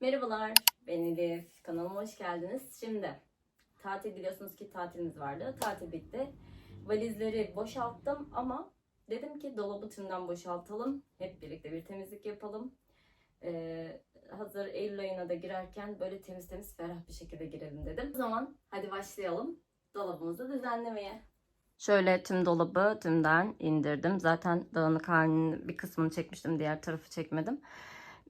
Merhabalar, ben Elif. Kanalıma hoş geldiniz. Şimdi tatil biliyorsunuz ki tatilimiz vardı. Tatil bitti. Valizleri boşalttım ama dedim ki dolabı tümden boşaltalım. Hep birlikte bir temizlik yapalım. Ee, hazır Eylül ayına da girerken böyle temiz temiz ferah bir şekilde girelim dedim. O zaman hadi başlayalım dolabımızı düzenlemeye. Şöyle tüm dolabı tümden indirdim. Zaten dağınık halinin bir kısmını çekmiştim. Diğer tarafı çekmedim.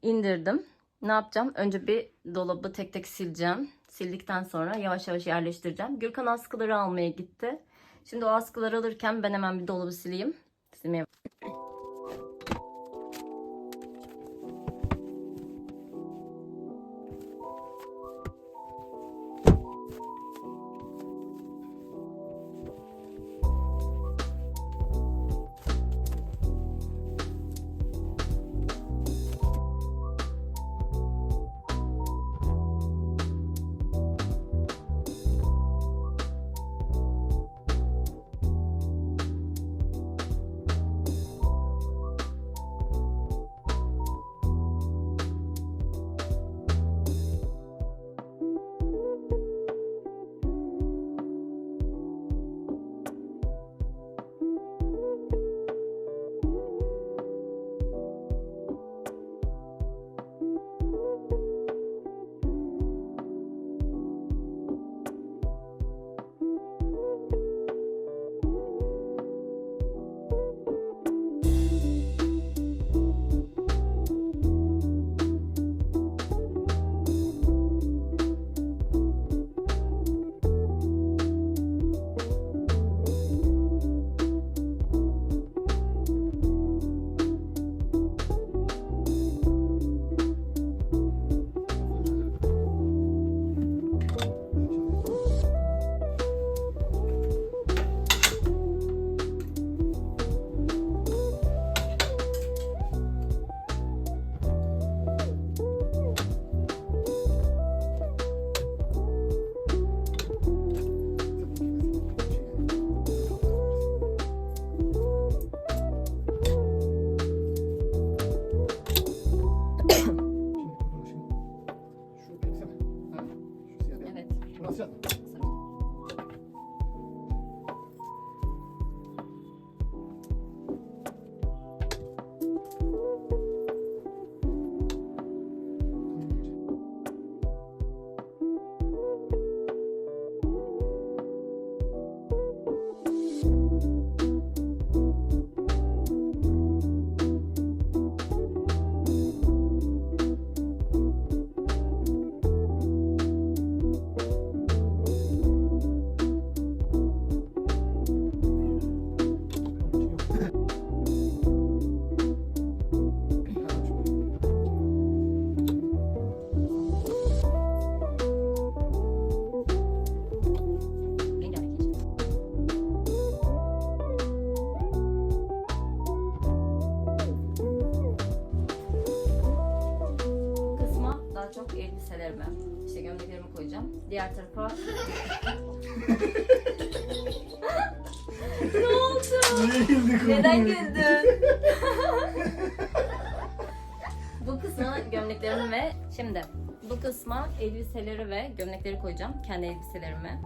İndirdim. Ne yapacağım? Önce bir dolabı tek tek sileceğim. Sildikten sonra yavaş yavaş yerleştireceğim. Gürkan askıları almaya gitti. Şimdi o askıları alırken ben hemen bir dolabı sileyim. Elbiselerimi, işte gömleklerimi koyacağım. Diğer tarafa... ne oldu? Neden güldün? bu kısma gömleklerimi ve şimdi bu kısma elbiseleri ve gömlekleri koyacağım. Kendi elbiselerimi.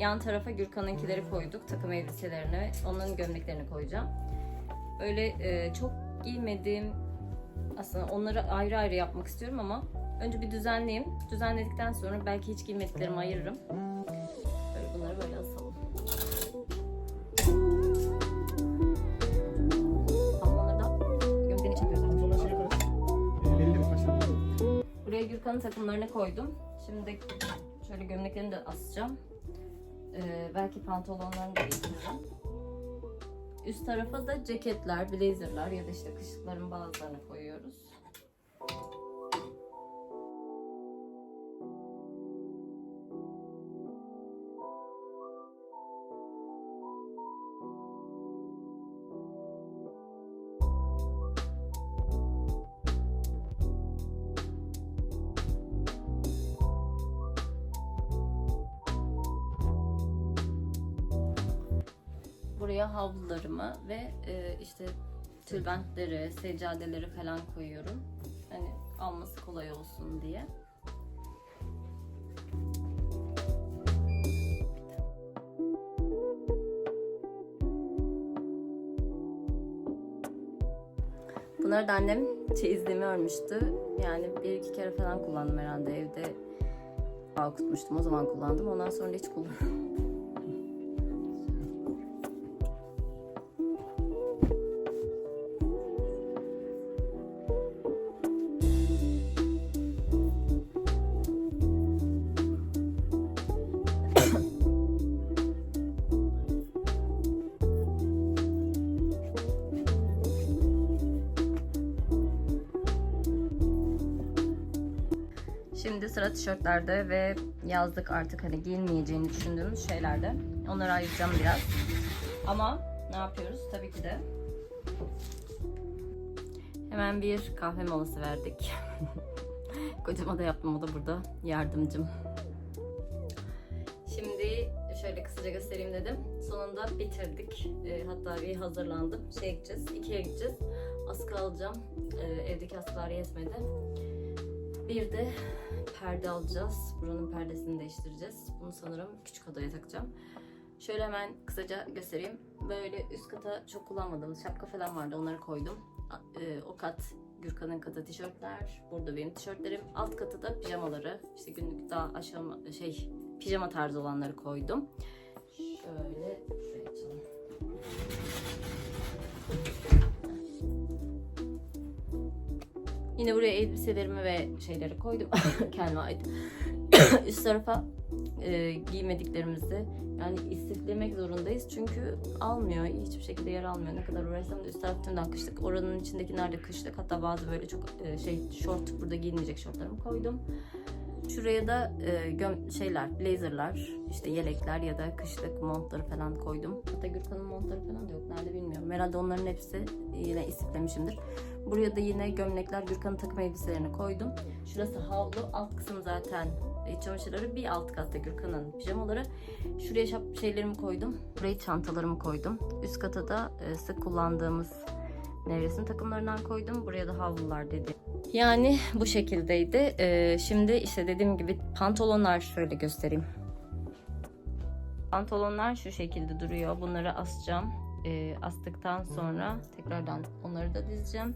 Yan tarafa Gürkan'ınkileri koyduk. Takım elbiselerini onun gömleklerini koyacağım. Böyle e, çok giymediğim aslında onları ayrı ayrı yapmak istiyorum ama önce bir düzenleyeyim. Düzenledikten sonra belki hiç giymediklerimi ayırırım. Böyle bunları böyle asalım. Şey. Ee. Buraya Gürkan'ın takımlarını koydum. Şimdi şöyle gömleklerini de asacağım. Ee, belki pantolonlarını da getiririm. Üst tarafa da ceketler, blazerlar ya da işte kışlıkların bazılarını koyuyoruz. Buraya havlularımı ve e, işte tülbentleri, seccadeleri falan koyuyorum. Hani alması kolay olsun diye. Bunları da annem çeyizliğimi örmüştü. Yani bir iki kere falan kullandım herhalde evde. Bağ kutmuştum o zaman kullandım. Ondan sonra hiç kullanmadım. Sıra tişörtlerde ve yazlık artık hani giyilmeyeceğini düşündüğümüz şeylerde. Onları ayıracağım biraz. Ama ne yapıyoruz? Tabii ki de hemen bir kahve molası verdik. Kocama da yaptım o da burada yardımcım. Şimdi şöyle kısaca göstereyim dedim. Sonunda bitirdik. Ee, hatta bir hazırlandım. Şey gideceğiz, Ikea'ya gideceğiz. Askı alacağım. Ee, evdeki askılar yetmedi. Bir de perde alacağız. Buranın perdesini değiştireceğiz. Bunu sanırım küçük odaya takacağım. Şöyle hemen kısaca göstereyim. Böyle üst kata çok kullanmadığımız şapka falan vardı. Onları koydum. E, O kat Gürkan'ın katı tişörtler. Burada benim tişörtlerim. Alt katı da pijamaları. İşte günlük daha aşağı şey pijama tarzı olanları koydum. Şöyle şuraya açalım. Yine buraya elbiselerimi ve şeyleri koydum. Kendime ait. Üst tarafa e, giymediklerimizi yani istiflemek zorundayız. Çünkü almıyor. Hiçbir şekilde yer almıyor. Ne kadar uğraşsam da üst taraf tümden kışlık. Oranın içindeki nerede kışlık. Hatta bazı böyle çok e, şey şort burada giyinmeyecek şortlarımı koydum. Şuraya da e, göm şeyler, blazerlar, işte yelekler ya da kışlık montları falan koydum. Hatta Gürkan'ın montları falan da yok. Nerede bilmiyorum. Herhalde onların hepsi yine istiflemişimdir. Buraya da yine gömlekler, Gürkan'ın takım elbiselerini koydum. Şurası havlu, alt kısım zaten iç çamaşırları, bir alt katta Gürkan'ın pijamaları. Şuraya şap şeylerimi koydum. Buraya çantalarımı koydum. Üst kata da e, sık kullandığımız nevresim takımlarından koydum. Buraya da havlular dedi. Yani bu şekildeydi. E, şimdi işte dediğim gibi pantolonlar şöyle göstereyim. Pantolonlar şu şekilde duruyor. Bunları asacağım. E, astıktan sonra tekrardan onları da dizeceğim.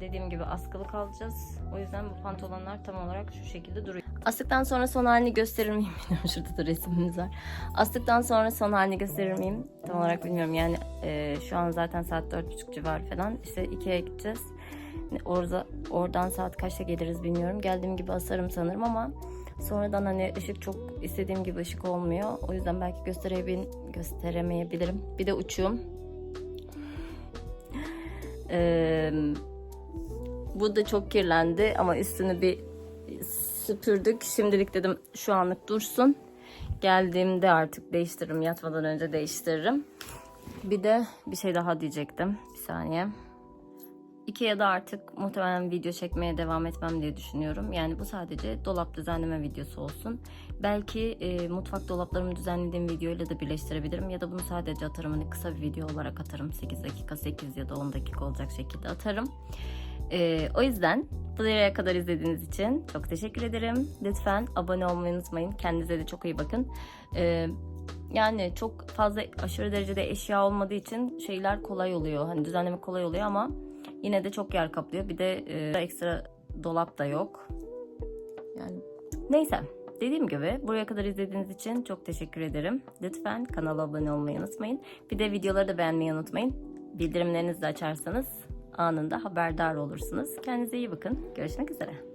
Dediğim gibi askılı kalacağız. O yüzden bu pantolonlar tam olarak şu şekilde duruyor. Astıktan sonra son halini gösterir miyim bilmiyorum. Şurada da resmimiz var. Astıktan sonra son halini gösterir miyim? Tam olarak bilmiyorum. Yani e, şu an zaten saat 4.30 civarı falan. İşte Ikea'ya gideceğiz. Orada, oradan saat kaçta geliriz bilmiyorum. Geldiğim gibi asarım sanırım ama sonradan hani ışık çok istediğim gibi ışık olmuyor. O yüzden belki gösterebil gösteremeyebilirim. Bir de uçuğum. Ee, bu da çok kirlendi ama üstünü bir süpürdük. Şimdilik dedim şu anlık dursun. Geldiğimde artık değiştiririm. Yatmadan önce değiştiririm. Bir de bir şey daha diyecektim. Bir saniye. Ikea'da artık muhtemelen video çekmeye devam etmem diye düşünüyorum. Yani bu sadece dolap düzenleme videosu olsun. Belki e, mutfak dolaplarımı düzenlediğim videoyla da birleştirebilirim. Ya da bunu sadece atarım. Hani kısa bir video olarak atarım. 8 dakika, 8 ya da 10 dakika olacak şekilde atarım. E, o yüzden buraya kadar izlediğiniz için çok teşekkür ederim. Lütfen abone olmayı unutmayın. Kendinize de çok iyi bakın. E, yani çok fazla aşırı derecede eşya olmadığı için şeyler kolay oluyor. Hani düzenleme kolay oluyor ama yine de çok yer kaplıyor. Bir de e, ekstra dolap da yok. Yani neyse. Dediğim gibi buraya kadar izlediğiniz için çok teşekkür ederim. Lütfen kanala abone olmayı unutmayın. Bir de videoları da beğenmeyi unutmayın. Bildirimlerinizi de açarsanız anında haberdar olursunuz. Kendinize iyi bakın. Görüşmek üzere.